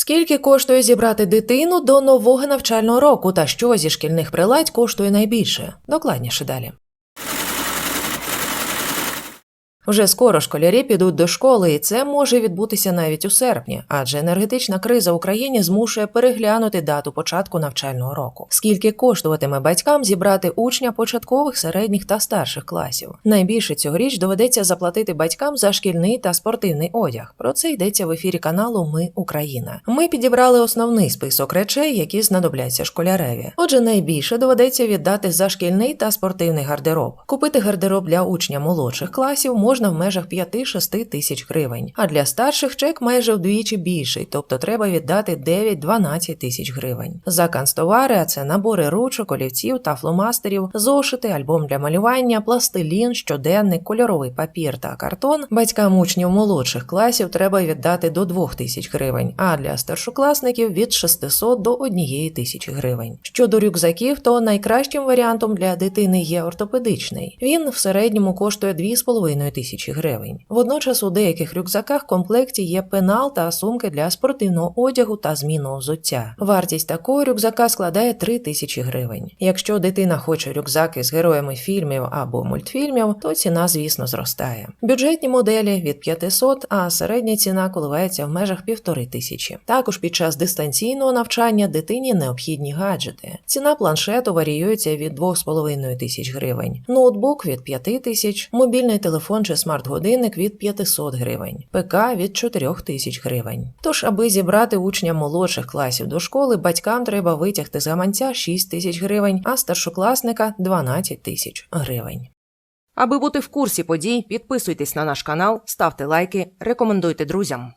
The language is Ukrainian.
Скільки коштує зібрати дитину до нового навчального року та що зі шкільних приладь коштує найбільше? Докладніше далі. Вже скоро школярі підуть до школи, і це може відбутися навіть у серпні, адже енергетична криза в Україні змушує переглянути дату початку навчального року. Скільки коштуватиме батькам зібрати учня початкових, середніх та старших класів? Найбільше цьогоріч доведеться заплатити батькам за шкільний та спортивний одяг. Про це йдеться в ефірі каналу Ми Україна. Ми підібрали основний список речей, які знадобляться школяреві. Отже, найбільше доведеться віддати за шкільний та спортивний гардероб. Купити гардероб для учня молодших класів можна в межах 5-6 тисяч гривень, а для старших чек майже вдвічі більший, тобто треба віддати 9-12 тисяч гривень. За канцтовари, а це набори ручок, олівців та фломастерів, зошити, альбом для малювання, пластилін, щоденник, кольоровий папір та картон. Батькам учнів молодших класів треба віддати до 2 тисяч гривень, а для старшокласників від 600 до 1 тисячі гривень. Щодо рюкзаків, то найкращим варіантом для дитини є ортопедичний. Він в середньому коштує 2,5 тисячі гривень. Водночас у деяких рюкзаках в комплекті є пенал та сумки для спортивного одягу та змінного взуття. Вартість такого рюкзака складає 3 тисячі гривень. Якщо дитина хоче рюкзаки з героями фільмів або мультфільмів, то ціна, звісно, зростає. Бюджетні моделі від 500, а середня ціна коливається в межах півтори тисячі. Також під час дистанційного навчання дитині необхідні гаджети. Ціна планшету варіюється від 2,5 тисяч гривень, ноутбук від 5 тисяч, мобільний телефон чи смарт-годинник від 500 гривень, ПК від 4 тисяч гривень. Тож, аби зібрати учня молодших класів до школи, батькам треба витягти з гаманця 6 тисяч гривень, а старшокласника 12 тисяч гривень. Аби бути в курсі подій, підписуйтесь на наш канал, ставте лайки, рекомендуйте друзям.